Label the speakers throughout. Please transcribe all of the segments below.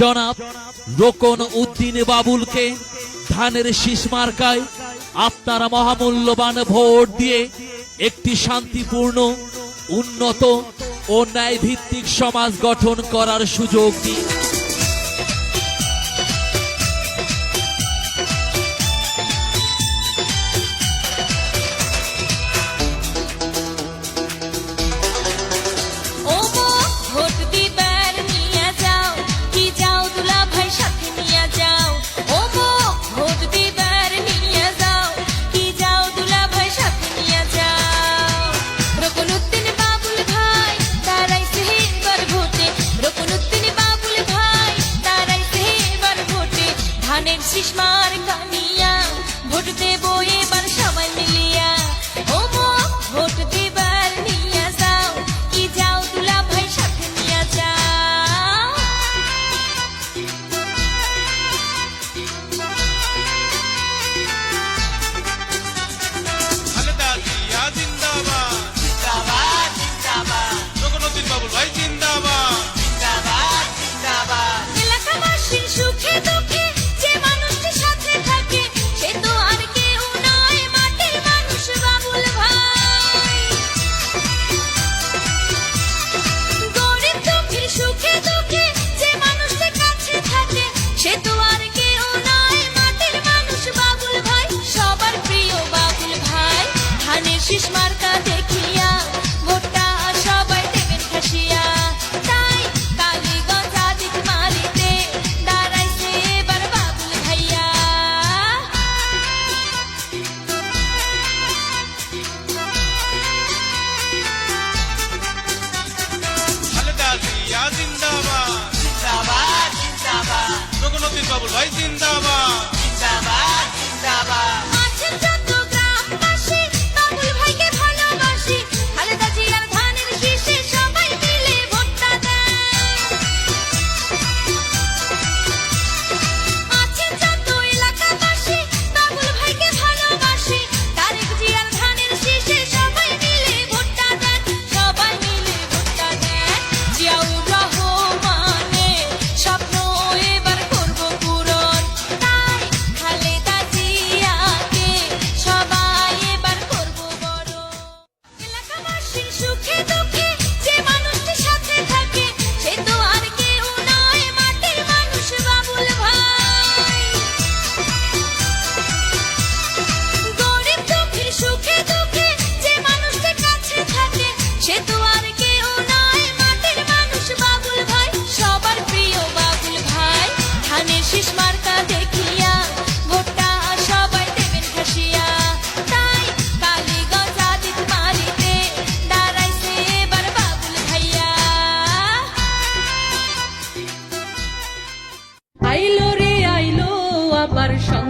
Speaker 1: জনাব রোকন উদ্দিন বাবুলকে ধানের শীষ মার্কায় আপনারা মহামূল্যবান ভোট দিয়ে একটি শান্তিপূর্ণ, উন্নত ও ন্যায়ভিত্তিক সমাজ গঠন করার সুযোগ দিন।
Speaker 2: ইলিশ মার্কা দেখিয়া ভোটটা সবাই দেবেন খাসিয়া। তাই কালীগঞ্জ আদিক মালিতে দাঁড়াইছে এবার বাবুল ভাইয়া।
Speaker 3: জিন্দাবাদ।
Speaker 4: জিন্দাবাদ জিন্দাবাদ।
Speaker 3: বাবুল ভাই জিন্দাবাদ।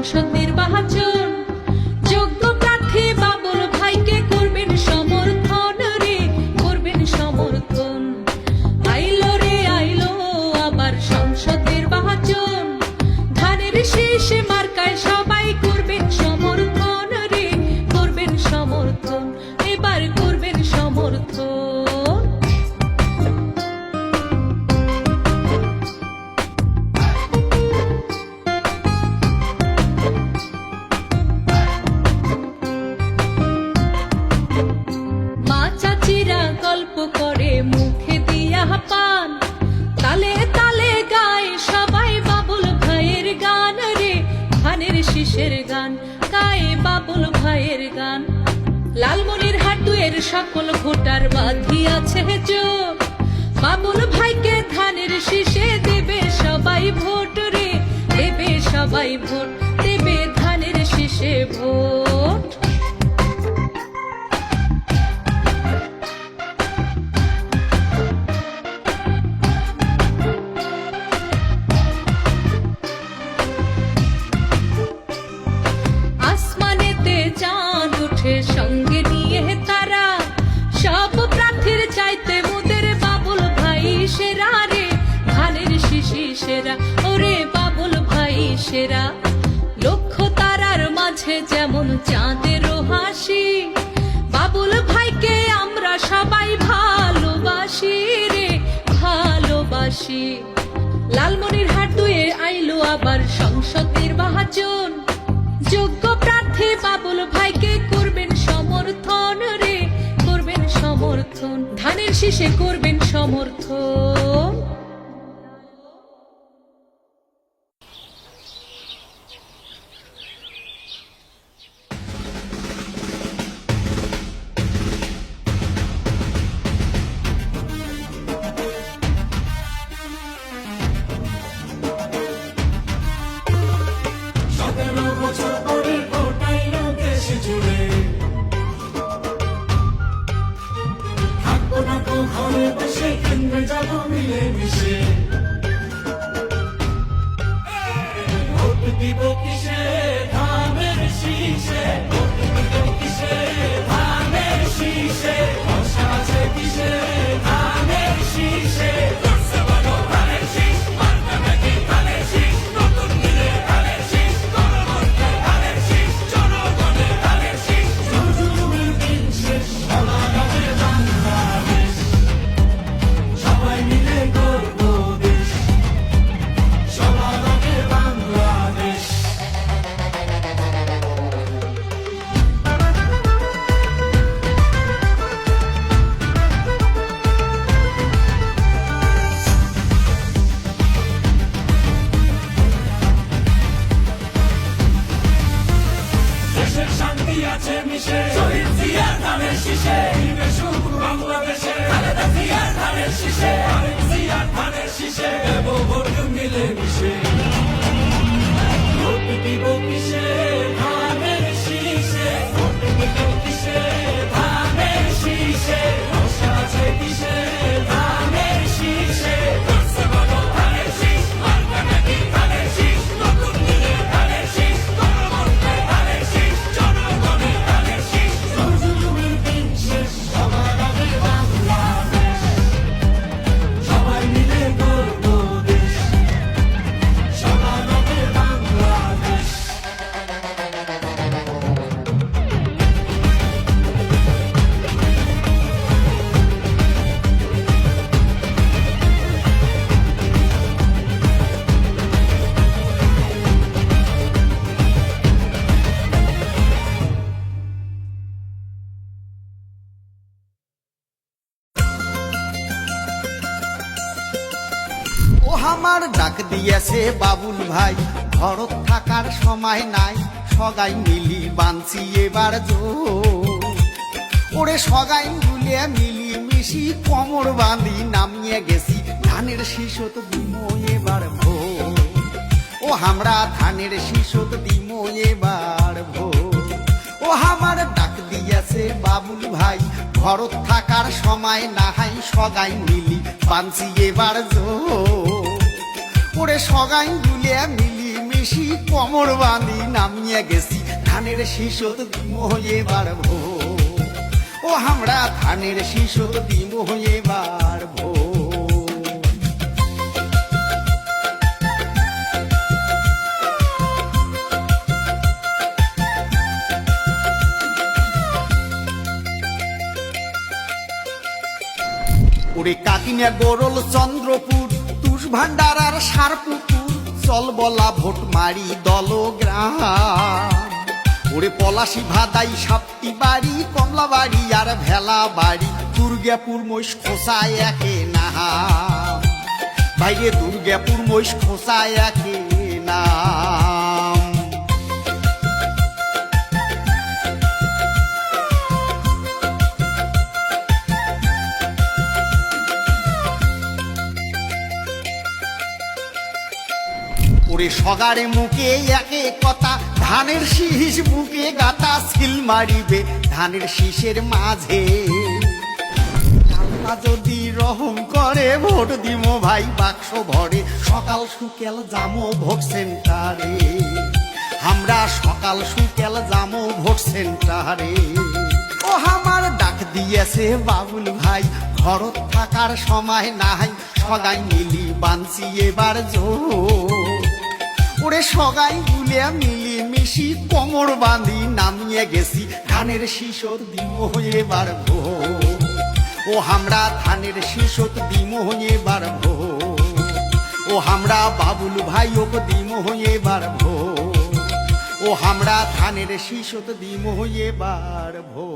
Speaker 5: সংসদ নির্বাচন। সকল ভোটার বাঁধিয়াছে চোখ বাবুল ভাইকে ধানের শীষে দেবে সবাই ভোট রে, দেবে সবাই ভোট, দেবে ধানের শীষে ভোট। আছে যেমন চাঁদের হাসি। বাবুল ভাইকে আমরা সবাই ভালোবাসি রে, ভালোবাসি। লালমনির হাট দুয়ে আইলো আবার সংসদ নির্বাচন যোগ্য প্রার্থী বাবুল ভাইকে করবেন সমর্থন রে, করবেন সমর্থন। ধানের শীষে করবেন সমর্থন।
Speaker 3: দিব কিসে
Speaker 6: আমার ডাক দিয়েছে বাবুল ভাই। ঘরত থাকার সময় নাই সগাই মিলি বানছি এবার জো ওরে সগাই মিলে মিলি মিশি কোমর বাঁধি নামিয়ে গেছি, ধানের শিশত দিম এবার ভো। ও আমরা ধানের শিশত দিম এবার ভো। ও আমার ডাক দিয়েছে বাবুল ভাই, ঘরত থাকার সময় নাহাই সগাই মিলি পানছি এবার জো ওরে সগাই দুলিয়া মিলি মিশি কোমর বাঁধি নামিয়ে গেছি। ধানের দিম এবার ভো ও আমরা ধানের শিশত দিম এবার ভো ওরে কাকিনা গোরল চন্দ্রপুর তুষ ভান্ডার আর সারপুকুর চল বলা ভোট মারি দলগ্রাম। ওরে পলাশি ভাদাই সাপ্তি বাড়ি কমলা বাড়ি আর ভেলা বাড়ি, দুর্গাপুর মহিষ খোসায় একে না বাইরে দুর্গাপুর মহিষ খোসায় একে নাম ওরে সগারে মুখে একে কথা। ধানের শীষ বুকে গাতা সিল মারিবে, ধানের শীষের মাঝে। যদি রহম করে, ভোট দিব ভাই বাক্স ভরে। সকাল সুকেল জামো ভোট সেন্টারে। আমরা সকাল সুকেল জামো ভোট সেন্টারে। ও আমার ডাক দিয়েছে বাবুল ভাই, ঘরত থাকার সময় নাই, সগাই মিলি বানছি এবার জোর। ওরে সগাই গুলিয়া মিলি মিশি কোমর বাঁধি নামিয়ে গেছি। ধানের শিশর দিম এবার ভো ও আমরা ধানের শিশত দিম এবার ভো ও আমরা বাবুল ভাই ওক দিম এবার ভো ও আমরা ধানের শিশত দিম এবার ভো